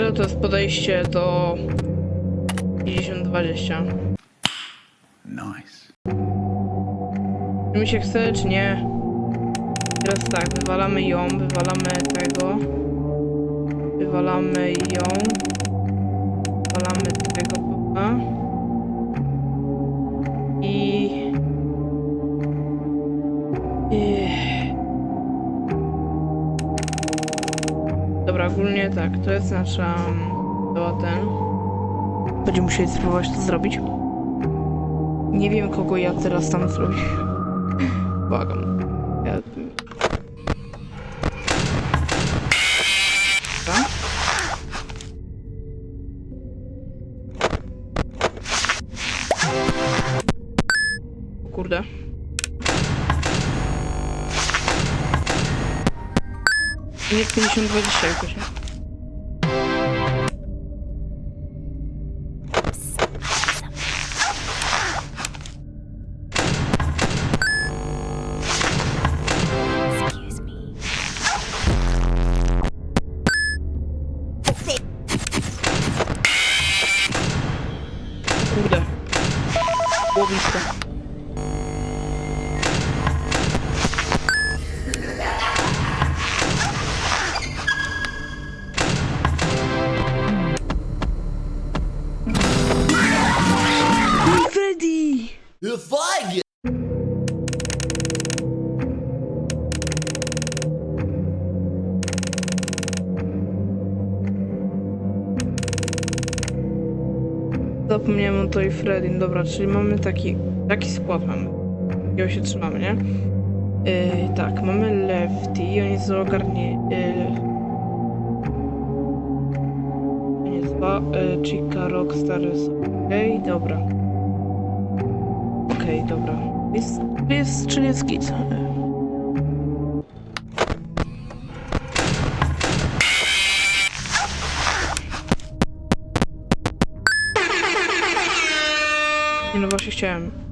Ale to jest podejście do 50-20. Nice. Czy mi się chce, czy nie? Teraz tak, wywalamy ją, wywalamy tego. Wywalamy ją. Wywalamy tego. I... Dobra, ogólnie tak, to jest nasza... To ten. Będziemy musieli spróbować to zrobić. Nie wiem, kogo ja teraz tam zrobię. Błagam. Ja... Kurde. Jest 50-20 jakoś, nie? Kurde. Głowisko. Freddy! Zapomniałem o tej Freddy. Dobra, czyli mamy taki, taki skład mamy. Jakiego się trzymamy, nie? Yy, tak, mamy Lefty, on jest ogarnie... Yy, jest dwa, yy, Chica, Rockstar okej, dobra. Okej, dobra. Jest, jest, czyli jest. Nie no właśnie chciałem.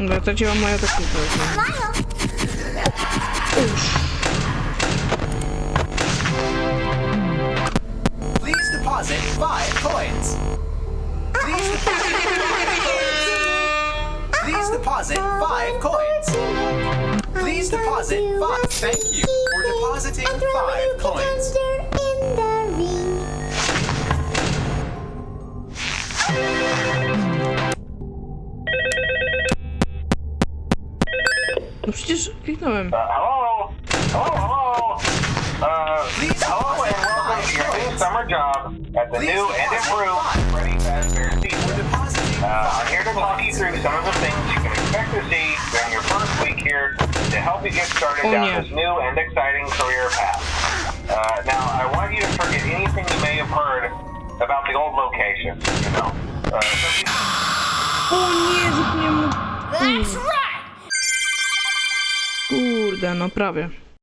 Dobra, to działa moja technika. Please deposit five coins. Please deposit. Please deposit five coins. Please deposit five. Thank you for depositing five coins. No przecież kliknąłem. Hello? Hello, hello? Uh, hello and welcome to your new summer job at the new and improved. Freddy Fazbear For Uh, I'm here to five talk you through some of the things you can expect to see during your first week here to help you get started Oh, down yeah. this new and exciting career path. Uh, now, I want you to forget anything you may have heard about the old locations, you know. Uh, some people- O nie, zapomniałem mu... That's right. No prawie.